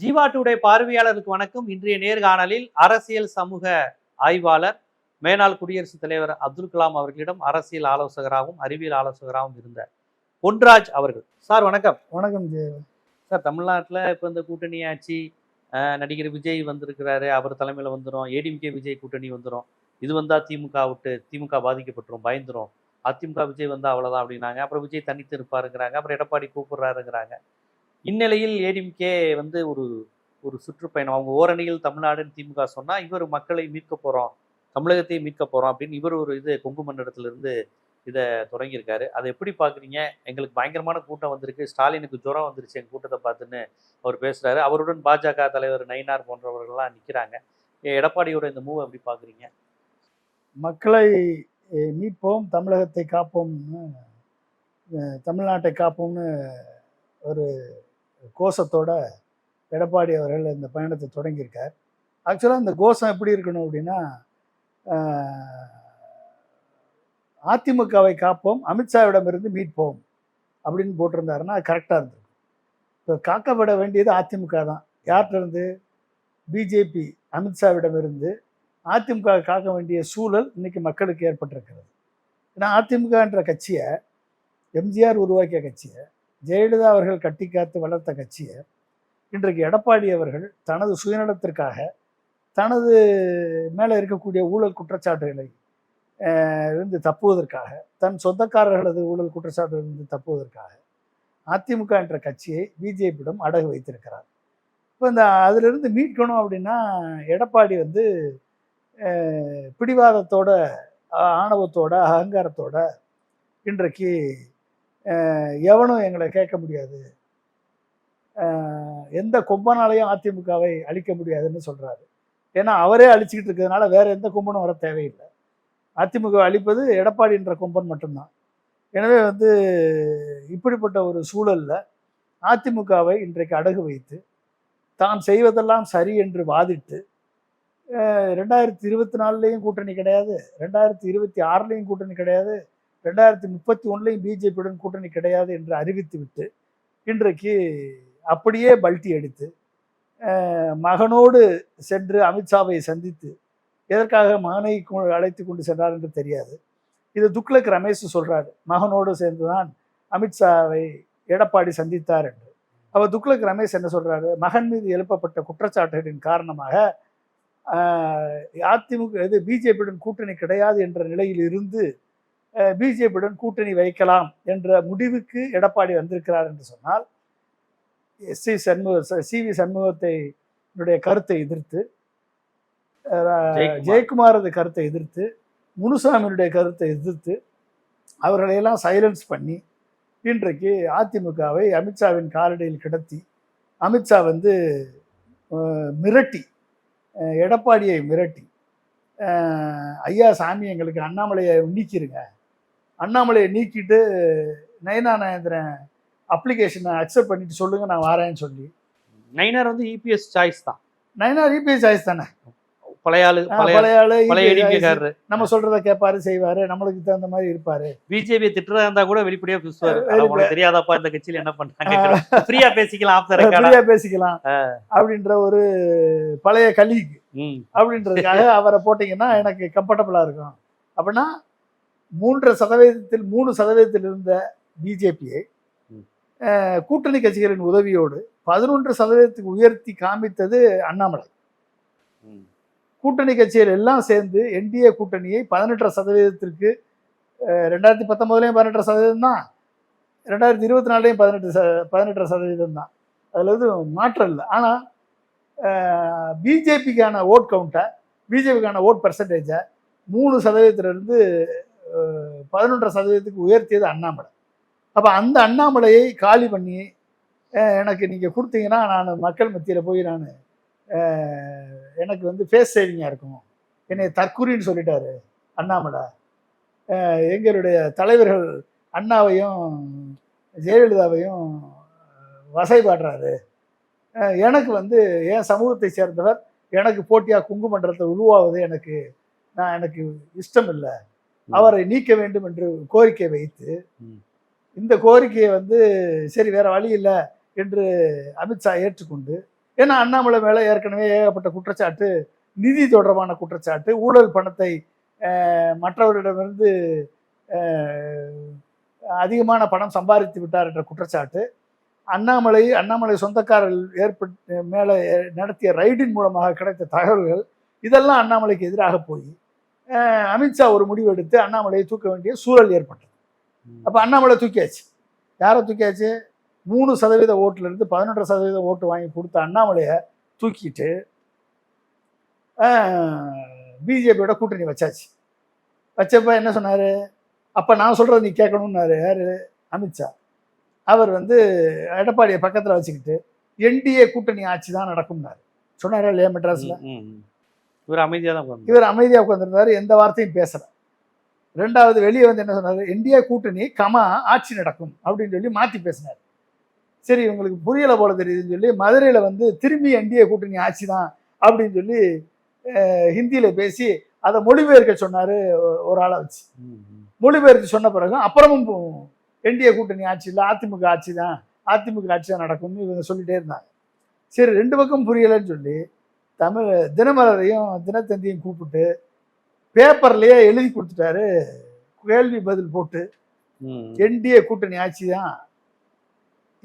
Jeeva today பார்வையாளருக்கு வணக்கம். இன்றைய நேர்காணலில் அரசியல் சமூக ஆய்வாளர் மேனாள் குடியரசுத் தலைவர் அப்துல் கலாம் அவர்களிடம் அரசியல் ஆலோசகராகவும் அறிவியல் ஆலோசகராகவும் இருந்த பொன்ராஜ் அவர்கள். சார் வணக்கம். வணக்கம் சார் தமிழ்நாட்டில் இப்போ இந்த கூட்டணி ஆட்சி நடிகர் விஜய் வந்திருக்கிறாரு அவர் தலைமையில் வந்துடும் ஏடிஎம்கே விஜய் கூட்டணி வந்துடும் இது வந்தால் திமுக விட்டு திமுக பாதிக்கப்பட்டுரும் பயந்துரும். அதிமுக விஜய் வந்தால் அவ்வளோதான் அப்படின்னாங்க. அப்புறம் விஜய் தனித்து இருப்பாருங்கிறாங்க. அப்புறம் எடப்பாடி கூப்பிடுறாருங்கிறாங்க. இந்நிலையில் ஏடிஎம்கே வந்து ஒரு ஒரு சுற்றுப்பயணம். அவங்க ஓரணியில் தமிழ்நாடுன்னு திமுக சொன்னால் இவர் மக்களை மீட்க போகிறோம் தமிழகத்தையும் மீட்க போகிறோம் அப்படின்னு இவர் ஒரு இது கொங்கு மண்டலத்திலிருந்து இதை தொடங்கியிருக்காரு. அதை எப்படி பார்க்குறீங்க? எங்களுக்கு பயங்கரமான கூட்டம் வந்திருக்கு. ஸ்டாலினுக்கு ஜுரம் வந்துருச்சு எங்கள் கூட்டத்தை பார்த்துன்னு அவர் பேசுகிறாரு அவருடன் பாஜக தலைவர் நயினார் போன்றவர்கள்லாம் நிற்கிறாங்க எடப்பாடியோட இந்த மூவை எப்படி பார்க்குறீங்க? மக்களை மீட்போம் தமிழகத்தை காப்போம்னு தமிழ்நாட்டை காப்போம்னு ஒரு கோஷத்தோட எடப்பாடி அவர்கள் இந்த பயணத்தை தொடங்கியிருக்கார். ஆக்சுவலாக இந்த கோஷம் எப்படி இருக்கணும் அப்படின்னா அதிமுகவை காப்போம் அமித்ஷாவிடமிருந்து மீட்போம் அப்படின்னு போட்டிருந்தாருன்னா அது கரெக்டாக இருந்திருக்கும். இப்போ காக்கப்பட வேண்டியது அதிமுக தான். யார்கிட்டருந்து? பிஜேபி அமித்ஷாவிடமிருந்து அதிமுக காக்க வேண்டிய சூழல் இன்னைக்கு மக்களுக்கு ஏற்பட்டிருக்கிறது. ஏன்னா அதிமுகன்ற கட்சியை எம்ஜிஆர் உருவாக்கிய கட்சியை ஜெயலலிதா அவர்கள் கட்டி காத்து வளர்த்த கட்சியை இன்றைக்கு எடப்பாடி அவர்கள் தனது சுயநலத்திற்காக தனது மேலே இருக்கக்கூடிய ஊழல் குற்றச்சாட்டுகளை இருந்து தப்புவதற்காக தன் சொந்தக்காரர்களது ஊழல் குற்றச்சாட்டிலிருந்து தப்புவதற்காக அதிமுக என்ற கட்சியை பிஜேபியிடம் அடகு வைத்திருக்கிறார். இப்போ இந்த அதிலிருந்து மீட்கணும் அப்படின்னா எடப்பாடி வந்து பிடிவாதத்தோட ஆணவத்தோட அகங்காரத்தோட இன்றைக்கு எவனும் எங்களை கேட்க முடியாது. எந்த கொம்பனாலையும் அதிமுகவை அழிக்க முடியாதுன்னு சொல்கிறாரு ஏன்னா அவரே அழிச்சிக்கிட்டு இருக்கிறதுனால வேற எந்த கொம்பனும் வர தேவையில்லை. அதிமுக அழிப்பது எடப்பாடி என்ற கொம்பன் மட்டும்தான். எனவே வந்து இப்படிப்பட்ட ஒரு சூழலில் அதிமுகவை இன்றைக்கு அடகு வைத்து தான் செய்வதெல்லாம் சரி என்று வாதிட்டு ரெண்டாயிரத்தி இருபத்தி நாலுலேயும் கூட்டணி கிடையாது ரெண்டாயிரத்தி இருபத்தி ஆறுலேயும் கூட்டணி கிடையாது ரெண்டாயிரத்தி முப்பத்தி ஒன்றுலையும் பிஜேபியுடன் கூட்டணி கிடையாது என்று அறிவித்து விட்டு இன்றைக்கு அப்படியே பல்ட்டி அடித்து மகனோடு சென்று அமித்ஷாவை சந்தித்து எதற்காக மகனை கொ- அழைத்து கொண்டு சென்றார் என்று தெரியாது. இது துக்ளக் ரமேஷ் சொல்கிறாரு மகனோடு சேர்ந்துதான் அமித்ஷாவை எடப்பாடி சந்தித்தார் என்று. அவர் துக்ளக் ரமேஷ் என்ன சொல்கிறாரு மகன் மீது எழுப்பப்பட்ட குற்றச்சாட்டுகளின் காரணமாக அதிமுக இது பிஜேபியுடன் கூட்டணி கிடையாது என்ற நிலையில் இருந்து பிஜேபியுடன் கூட்டணி வைக்கலாம் என்ற முடிவுக்கு எடப்பாடி வந்திருக்கிறார் என்று சொன்னால் S C Shanmuga C V சண்முகத்தை கருத்தை எதிர்த்து. ஜெயக்குமாரது கருத்தை எதிர்த்து முனுசாமியினுடைய கருத்தை எதிர்த்து அவர்களையெல்லாம் சைலன்ஸ் பண்ணி இன்றைக்கு அதிமுகவை அமித்ஷாவின் காலடியில் கிடத்தி அமித்ஷா வந்து மிரட்டி எடப்பாடியை மிரட்டி ஐயா சாமி எங்களுக்கு அண்ணாமலையை நீக்கிருங்க அண்ணாமலையை நீக்கிட்டு நயனா நயந்திரன் அப்ளிகேஷனை அக்செப்ட் பண்ணிட்டு சொல்லுங்க நான் வரேன்னு சொல்லி. நயினார் வந்து இபிஎஸ் சாய்ஸ் தான். நயனா ரிபிஎஸ் சாய்ஸ் தானே? பழைய ஆளு பழைய பழைய ஆளு பழைய EPS ஏடிஎம்கேக்காரரு நம்ம சொல்றத கேட்பாரு செய்வாரு நம்மளுக்கு தகுந்த மாதிரி இருப்பாரு. பிஜேபி திட்டுறதா இருந்தா கூட வெளிப்படையா பேசுவாரு. உனக்கு தெரியாதாப்பா இந்த கட்சியில என்ன பண்றாங்க ஃப்ரீயா பேசிக்கலாம் ஃப்ரீயா பேசிக்கலாம் அப்படின்ற ஒரு பழைய கலீக் ம். அப்படின்றதுக்காக அவரை போட்டீங்கன்னா எனக்கு கம்ஃபர்டபுளா இருக்கும். அப்படின்னா மூன்று சதவீதத்தில் மூணு சதவீதத்தில் இருந்த பிஜேபியை. கூட்டணி கட்சிகளின் உதவியோடு பதினொன்று சதவீதத்துக்கு உயர்த்தி காமித்தது அண்ணாமலை. கூட்டணி கட்சிகள் எல்லாம் சேர்ந்து என்டிஏ கூட்டணியை பதினெட்டரை சதவீதத்திற்கு ரெண்டாயிரத்தி பத்தொன்பதுலேயும் பதினெட்டரை சதவீதம் தான் ரெண்டாயிரத்தி இருபத்தி நாலுலேயும் பதினெட்டு ச பதினெட்டரை சதவீதம் தான் அதில் எதுவும் மாற்றம் இல்லை ஆனால் பிஜேபிக்கான ஓட் கவுண்ட்டை பிஜேபிக்கான ஓட் பர்சன்டேஜை மூணு சதவீதத்திலிருந்து பதினொன்றரை சதவீதத்துக்கு உயர்த்தியது அண்ணாமலை. அப்போ அந்த அண்ணாமலையை காலி பண்ணி எனக்கு நீங்கள் கொடுத்தீங்கன்னா நான் மக்கள் மத்தியில் போய் நான் எனக்கு வந்து ஃபேஸ் சேவிங்காக இருக்கும். என்னை தற்குறின்னு சொல்லிட்டாரு அண்ணாமலை. எங்களுடைய தலைவர்கள் அண்ணாவையும் ஜெயலலிதாவையும் வசைபாடுறாரு. எனக்கு வந்து என் சமூகத்தை சேர்ந்தவர் எனக்கு போட்டியாக குங்குமன்றத்தை உருவாவது எனக்கு நான் எனக்கு இஷ்டம் இல்லை அவரை நீக்க வேண்டும் என்று கோரிக்கை வைத்து. இந்த கோரிக்கையை வந்து சரி வேற வழி இல்லை என்று அமித்ஷா ஏற்றுக்கொண்டு ஏன்னா அண்ணாமலை மேல ஏற்கனவே ஏகப்பட்ட குற்றச்சாட்டு நிதி தொடர்பான குற்றச்சாட்டு ஊழல் பணத்தை மற்றவரிடமிருந்து அதிகமான பணம் சம்பாதித்து விட்டார் என்ற குற்றச்சாட்டு அண்ணாமலை அண்ணாமலை சொந்தக்காரர்கள் ஏற்பட்டு மேலே நடத்திய ரைடின் மூலமாக கிடைத்த தகவல்கள் இதெல்லாம் அண்ணாமலைக்கு எதிராக போய் அமித்ஷா ஒரு முடிவு எடுத்து அண்ணாமலையை தூக்க வேண்டிய சூழல் ஏற்பட்டது. அப்போ அண்ணாமலை தூக்கியாச்சு. யாரை தூக்கியாச்சு? மூணு சதவீத ஓட்டுல இருந்து பதினொன்றரை சதவீத ஓட்டு வாங்கி கொடுத்த அண்ணாமலையை தூக்கிட்டு பிஜேபியோட கூட்டணி வச்சாச்சு. வச்சப்ப என்ன சொன்னாரு? அப்ப நான் சொல்கிறத நீ கேட்கணும்னாரு. யாரு? அமித்ஷா அவர் வந்து எடப்பாடியை பக்கத்துல வச்சுக்கிட்டு என்டிஏ கூட்டணி ஆட்சி தான் நடக்கும்னாரு. சொன்னாரா இல்லையா மெட்ராஸ்ல? இவர் அமைதியா தான். இவர் அமைதியா உட்கார்ந்திருந்தாரு எந்த வார்த்தையும் பேசல. ரெண்டாவது வெளியே வந்து என்ன சொன்னாரு? இந்தியா கூட்டணி கமா ஆட்சி நடக்கும் அப்படின்னு சொல்லி மாத்தி பேசினார். சரி உங்களுக்கு புரியல போல தெரியுதுன்னு சொல்லி மதுரையில வந்து திரும்பி என்டிஏ கூட்டணி ஆட்சி தான் அப்படின்னு சொல்லி ஹிந்தியில பேசி அதை மொழிபெயர்க்க சொன்னாரு ஒரு ஆளை வச்சு. மொழிபெயர்த்து சொன்ன பிறகு அப்புறமும் என்டிஏ கூட்டணி ஆட்சி இல்லை அதிமுக ஆட்சி தான் அதிமுக ஆட்சி தான் நடக்கும்னு இவங்க சொல்லிட்டே இருந்தாங்க. சரி ரெண்டு பக்கம் புரியலைன்னு சொல்லி தமிழ் தினமலரையும் தினத்தந்தியும் கூப்பிட்டு பேப்பர்லயே எழுதி கொடுத்துட்டாரு. கேள்வி பதில் போட்டு. என்டிஏ கூட்டணி ஆட்சி தான்.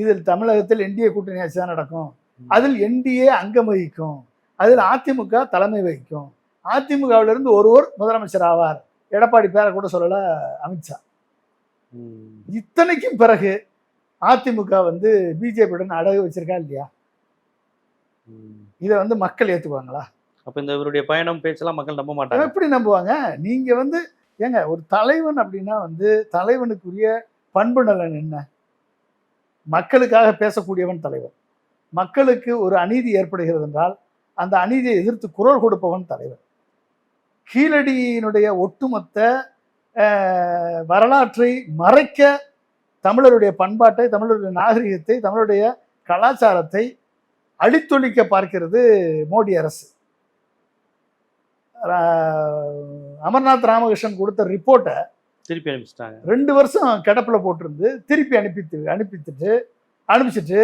இதில் தமிழகத்தில் என்டிஏ கூட்டணி ஆட்சி தான் நடக்கும். அதில் என்டிஏ அங்கம் வகிக்கும். அதில் அதிமுக தலைமை வகிக்கும். அதிமுகவிலிருந்து இருந்து ஒருவர் முதலமைச்சர் ஆவார். எடப்பாடி பேரை கூட சொல்லல அமித்ஷா. இத்தனைக்கும் பிறகு அதிமுக வந்து பிஜேபியுடன் அடகு வச்சிருக்கா இல்லையா. இதை வந்து மக்கள் ஏத்துக்குவாங்களா? அப்ப இந்த இவருடைய பயணம் பேச்செல்லாம் மக்கள் நம்ப மாட்டாங்க. எப்படி நம்புவாங்க? நீங்க வந்து ஏங்க ஒரு தலைவன் அப்படின்னா வந்து தலைவனுக்குரிய பண்பு நலன் என்ன? மக்களுக்காக பேசக்கூடியவன் தலைவன். மக்களுக்கு ஒரு அநீதி ஏற்படுகிறது என்றால் அந்த அநீதியை எதிர்த்து குரல் கொடுப்பவன் தலைவன். கீழடியினுடைய ஒட்டுமொத்த வரலாற்றை மறைக்க தமிழருடைய பண்பாட்டை தமிழருடைய நாகரிகத்தை தமிழருடைய கலாச்சாரத்தை அழித்தொழிக்க பார்க்கிறது மோடி அரசு. அமர்நாத் ராமகிருஷ்ணன் கொடுத்த ரிப்போர்ட்டை திருப்பி அனுப்பிச்சிட்டாங்க. ரெண்டு வருஷம் கிடப்புல போட்டிருந்து திருப்பி அனுப்பித்து அனுப்பித்துட்டு அனுப்பிச்சிட்டு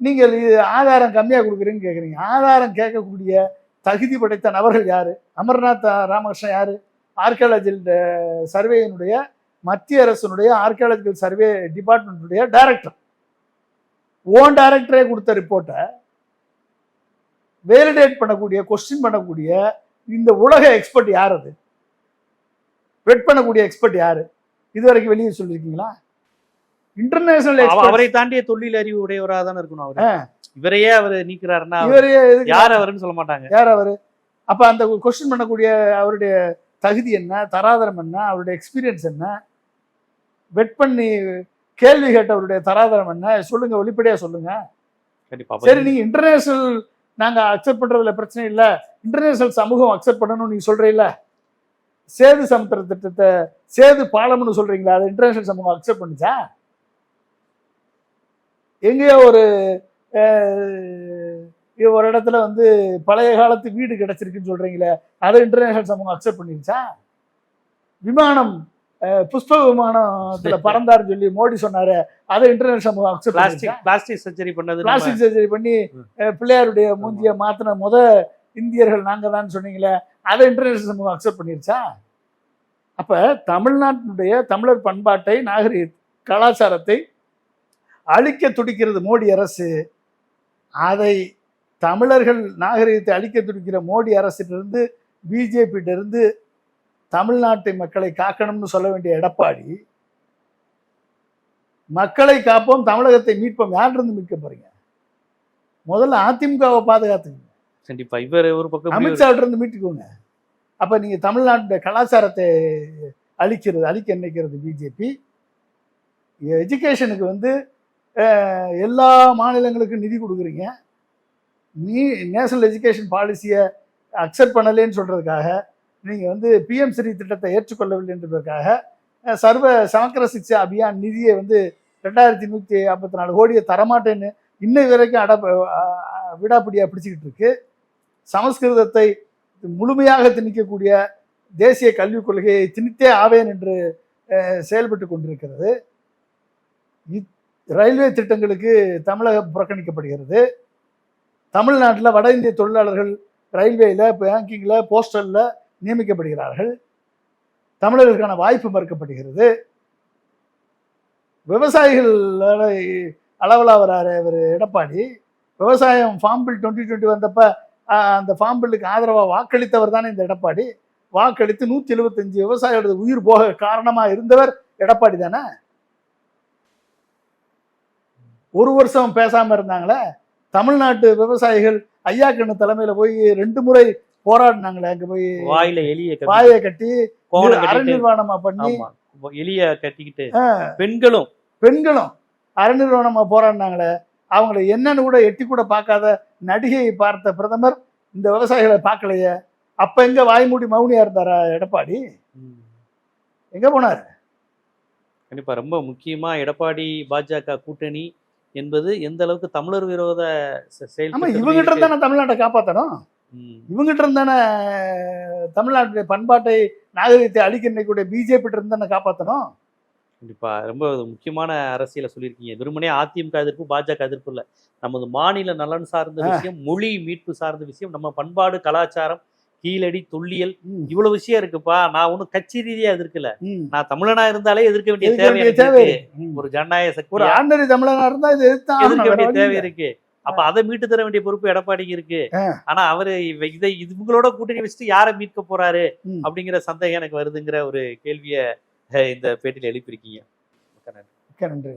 நீங்கள் இது ஆதாரம் கம்மியாக கொடுக்குறீங்கன்னு கேட்குறீங்க ஆதாரம் கேட்கக்கூடிய தகுதி படைத்த நபர்கள் யாரு? அமர்நாத் ராமகிருஷ்ணன் யாரு? ஆர்கியாலஜில் சர்வேயினுடைய மத்திய அரசினுடைய ஆர்கியாலஜிக்கல் சர்வே டிபார்ட்மெண்ட்டுடைய டைரக்டர் ஓன் டைரக்டரே கொடுத்த ரிப்போர்ட்டை வேலிடேட் பண்ணக்கூடிய கொஸ்டின் பண்ணக்கூடிய இந்த உலக எக்ஸ்பர்ட் யார் அது வெட் பண்ணக்கூடிய எக்ஸ்பர்ட் யாரு? இது வரைக்கும் வெளியே சொல்லியிருக்கீங்களா இன்டர்நேஷனல் அவ- அவரை தாண்டிய தொழில் அறிவு உடையவரா தானே இருக்கணும் அவரு. இவரையே அவர் நீக்கிறாருன்னா அவர் இவரே எதுக்கு- யார் அவருன்னு சொல்ல மாட்டாங்க. யார் அவரு? அப்ப அந்த கொஸ்டின் பண்ணக்கூடிய அவருடைய தகுதி என்ன? தராதரம் என்ன? அவருடைய எக்ஸ்பீரியன்ஸ் என்ன? வெட் பண்ணி கேள்வி கேட்டவருடைய தராதரம் என்ன? சொல்லுங்க வெளிப்படையா சொல்லுங்க. சரி நீங்க இன்டர்நேஷனல் நாங்கள் அக்செப்ட் பண்ணுறதுல பிரச்சனை இல்லை. இன்டர்நேஷனல் சமூகம் அக்செப்ட் பண்ணணும்னு நீங்கள் சொல்கிறீல்ல சேது சமுத்திர திட்டத்தை சேது பாலம்னு சொல்கிறீங்களா அதை இன்டர்நேஷனல் சமூகம் அக்செப்ட் பண்ணுச்சா? எங்கேயோ ஒரு ஒரு இடத்துல வந்து பழைய காலத்து வீடு கிடைச்சிருக்குன்னு சொல்கிறீங்களே அதை இன்டர்நேஷனல் சமூகம் அக்செப்ட் பண்ணிருச்சா? விமானம் புஷ்ப விமானத்துல பறந்தாருன்னு சொல்லி மோடி சொன்னாரு. அதை இன்டர்நேஷனல் சமூகம் அக்செப்ட் பிளாஸ்டிக் பிளாஸ்டிக் சர்ஜரி பண்ணது பிளாஸ்டிக் சர்ஜரி பண்ணி பிள்ளையாருடைய மூஞ்சிய மாத்தின முத இந்தியர்கள் நாங்க தான் சொன்னீங்களே அதை இன்டர்நேஷனல் சமூகம் அக்செப்ட் பண்ணிருச்சா? அப்ப தமிழ்நாட்டினுடைய தமிழர் பண்பாட்டை நாகரிக கலாச்சாரத்தை அழிக்க துடிக்கிறது மோடி அரசு. அதை தமிழர்கள் நாகரிகத்தை அழிக்க துடிக்கிற மோடி அரசிலிருந்து பிஜேபியிட்ட இருந்து தமிழ்நாட்டு மக்களை காக்கணும்னு சொல்ல வேண்டிய எடப்பாடி மக்களை காப்போம் தமிழகத்தை மீட்போம். யார்கிட்ட மீட்க போறீங்க? முதல்ல அதிமுகவை பாதுகாத்துங்க கண்டிப்பா. இவர் ஒரு பக்கம் அமித்ஷாவிட்ட இருந்து மீட்டுக்கோங்க. அப்ப நீங்க தமிழ்நாட்டுடைய கலாச்சாரத்தை அழிக்கிறது அழிக்க நினைக்கிறது பிஜேபி எஜுகேஷனுக்கு வந்து எல்லா மாநிலங்களுக்கும் நிதி கொடுக்குறீங்க. நீ நேஷனல் எஜுகேஷன் பாலிசியை அக்செப்ட் பண்ணலேன்னு சொல்றதுக்காக நீங்கள் வந்து பிஎம் ஸ்ரீ திட்டத்தை ஏற்றுக்கொள்ளவில்லை என்பதற்காக சர்வ சமக்கர சிக்ஷா அபியான் நிதியை வந்து ரெண்டாயிரத்தி நூற்றி ஐம்பத்தி நாலு கோடியை தரமாட்டேன்னு இன்னை வரைக்கும் அட விடாப்பிடியாக பிடிச்சிக்கிட்டு இருக்கு. சமஸ்கிருதத்தை முழுமையாக திணிக்கக்கூடிய தேசிய கல்விக் கொள்கையை திணித்தே ஆவேன் என்று செயல்பட்டு கொண்டிருக்கிறது. இத்- ரயில்வே திட்டங்களுக்கு தமிழகம் புறக்கணிக்கப்படுகிறது. தமிழ்நாட்டில் வட இந்திய தொழிலாளர்கள் ரயில்வேயில் பேங்கிங்கில் போஸ்டலில் நியமிக்கப்படுகிறார்கள். தமிழர்களுக்கான வாய்ப்பு மறுக்கப்படுகிறது. விவசாயிகள் அளவில் வராரு இவர் எடப்பாடி. விவசாயம் ஃபார்ம் பில் டுவெண்ட்டி டுவெண்ட்டி வந்தப்ப அந்த ஃபார்ம் பில்லுக்கு ஆதரவாக வாக்களித்தவர் தானே இந்த எடப்பாடி. வாக்களித்து நூற்றி எழுபத்தஞ்சு விவசாயிகளோட உயிர் போக காரணமாக இருந்தவர் எடப்பாடி தானே? ஒரு வருஷம் பேசாம இருந்தாங்களே தமிழ்நாட்டு விவசாயிகள் ஐயா கண்ணு தலைமையில போய் ரெண்டு முறை போராடினாங்களே அங்க போய் வாயில எலிய கட்டி வாயை கட்டி அரை நிர்வாணமா பண்ணி எலிய கட்டிக்கிட்டு பெண்களும் பெண்களும் அரை நிர்வாணமா போராடினாங்களே அவங்கள என்னன்னு கூட எட்டி கூட பார்க்காத நடிகையை பார்த்த பிரதமர் இந்த விவசாயிகளை பார்க்கலையே அப்ப எங்க வாய்மூடி மௌனியா இருந்தாரா எடப்பாடி. எங்க போனார் கண்டிப்பா ரொம்ப முக்கியமா எடப்பாடி பாஜக கூட்டணி என்பது எந்த அளவுக்கு தமிழர் விரோத செயல் இவங்கிட்ட. தானே தமிழ்நாட்டை காப்பாத்தணும் ம். இவங்கிட்ட இருந்தானே தமிழ்நாட்டுடைய பண்பாட்டை நாகரிகத்தை அழிக்கக்கூடிய பிஜேபி இருந்து தானே காப்பாற்றணும் கண்டிப்பா. ரொம்ப ஒரு முக்கியமான அரசியலை சொல்லியிருக்கீங்க. வெறுமனே அதிமுக எதிர்ப்பு பாஜக எதிர்ப்பு இல்ல. நமது மாநில நலன் சார்ந்த விஷயம் மொழி மீட்பு சார்ந்த விஷயம் நம்ம பண்பாடு கலாச்சாரம் கீழடி தொல்லியல் இவ்வளவு விஷயம் இருக்குப்பா. நான் ஒன்றும் கட்சி ரீதியா எதிர்க்கல. நான் தமிழனா இருந்தாலே எதிர்க்க வேண்டிய தேவை. ஒரு ஜனநாயக ஒரு சக்தி ஆண்டரி தமிழனா இருந்தா எதிர்க்க வேண்டிய தேவை. இருக்கு. அப்ப அதை மீட்டு தர வேண்டிய பொறுப்பு எடப்பாடிக்கு இருக்கு. ஆனா அவரு இதை இவங்களோட கூட்டணி வச்சுட்டு யாரை மீட்க போறாரு. அப்படிங்கிற சந்தேகம் எனக்கு வருதுங்கிற ஒரு கேள்வியை இந்த பேட்டியில எழுப்பியிருக்கீங்க. நன்றி.